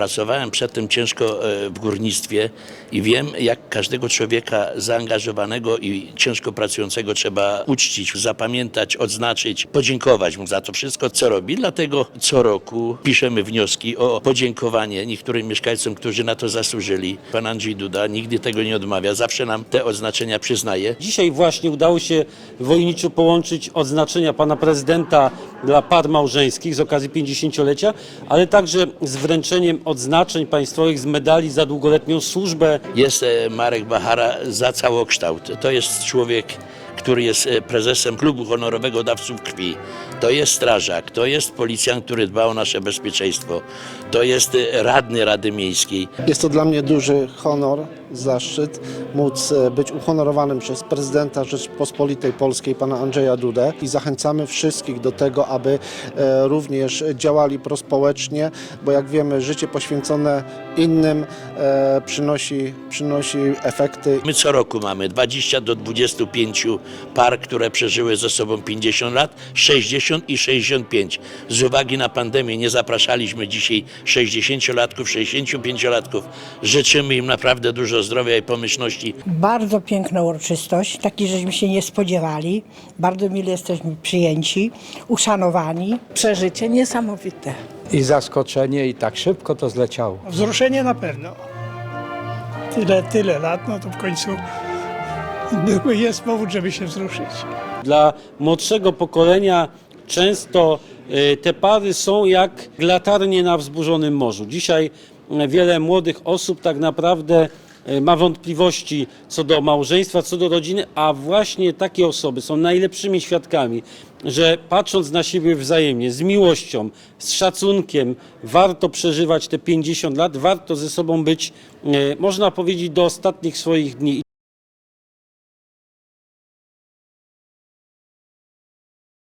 Pracowałem przedtem ciężko e, w górnictwie i wiem, jak każdego człowieka zaangażowanego i ciężko pracującego trzeba uczcić, zapamiętać, odznaczyć, podziękować mu za to wszystko, co robi. Dlatego co roku piszemy wnioski o podziękowanie niektórym mieszkańcom, którzy na to zasłużyli. Pan Andrzej Duda nigdy tego nie odmawia, zawsze nam te odznaczenia przyznaje. Dzisiaj właśnie udało się w Wojniczu połączyć odznaczenia pana prezydenta dla par małżeńskich z okazji 50-lecia, ale także z wręczeniem odznaczeń państwowych z medali za długoletnią służbę. Jest e, Marek Bachara za całokształt. To jest człowiek, który jest e, prezesem klubu honorowego dawców krwi. To jest strażak, to jest policjant, który dba o nasze bezpieczeństwo. To jest e, radny Rady Miejskiej. Jest to dla mnie duży honor, zaszczyt móc e, być uhonorowanym przez prezydenta Rzeczypospolitej Polskiej, pana Andrzeja Dudę i zachęcamy wszystkich do tego, aby e, również działali prospołecznie, bo jak wiemy, życie poświęcone innym e, przynosi, przynosi efekty My co roku mamy 20 do 25 par, które przeżyły ze sobą 50 lat, 60 i 65. Z uwagi na pandemię nie zapraszaliśmy dzisiaj 60-latków, 65-latków. Życzymy im naprawdę dużo zdrowia i pomyślności. Bardzo piękna uroczystość, takiej żeśmy się nie spodziewali. Bardzo mile jesteśmy przyjęci, uszanowani. przeżycie niesamowite. i zaskoczenie i tak szybko to zleciało. Wzruszenie na pewno. Tyle, tyle lat, no to w końcu jest powód, żeby się wzruszyć. Dla młodszego pokolenia często e, te pary są jak latarnie na wzburzonym morzu. Dzisiaj e, wiele młodych osób tak naprawdę ma wątpliwości co do małżeństwa, co do rodziny, a właśnie takie osoby są najlepszymi świadkami, że patrząc na siebie wzajemnie, z miłością, z szacunkiem, warto przeżywać te 50 lat, warto ze sobą być, e, można powiedzieć, do ostatnich swoich dni.